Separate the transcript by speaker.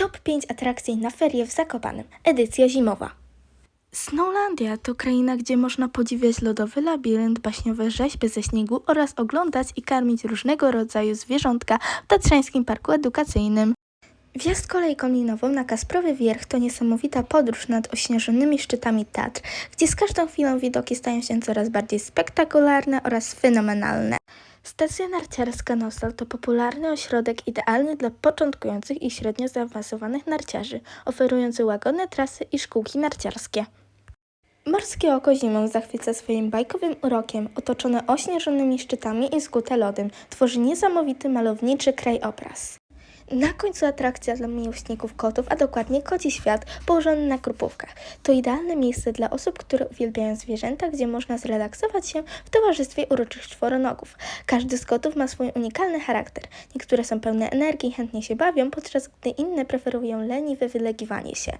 Speaker 1: Top 5 atrakcji na ferie w Zakopanem. Edycja zimowa. Snowlandia to kraina, gdzie można podziwiać lodowy labirynt, baśniowe rzeźby ze śniegu oraz oglądać i karmić różnego rodzaju zwierzątka w Tatrzańskim Parku Edukacyjnym. Wjazd kolejką linową na Kasprowy Wierch to niesamowita podróż nad ośnieżonymi szczytami Tatr, gdzie z każdą chwilą widoki stają się coraz bardziej spektakularne oraz fenomenalne. Stacja narciarska Nostal to popularny ośrodek idealny dla początkujących i średnio zaawansowanych narciarzy, oferujący łagodne trasy i szkółki narciarskie. Morskie oko zimą zachwyca swoim bajkowym urokiem, otoczone ośnieżonymi szczytami i skute lodem, tworzy niesamowity malowniczy krajobraz. Na końcu atrakcja dla miłośników kotów, a dokładnie Koci Świat, położony na Krupówkach. To idealne miejsce dla osób, które uwielbiają zwierzęta, gdzie można zrelaksować się w towarzystwie uroczych czworonogów. Każdy z kotów ma swój unikalny charakter. Niektóre są pełne energii chętnie się bawią, podczas gdy inne preferują leniwe wylegiwanie się.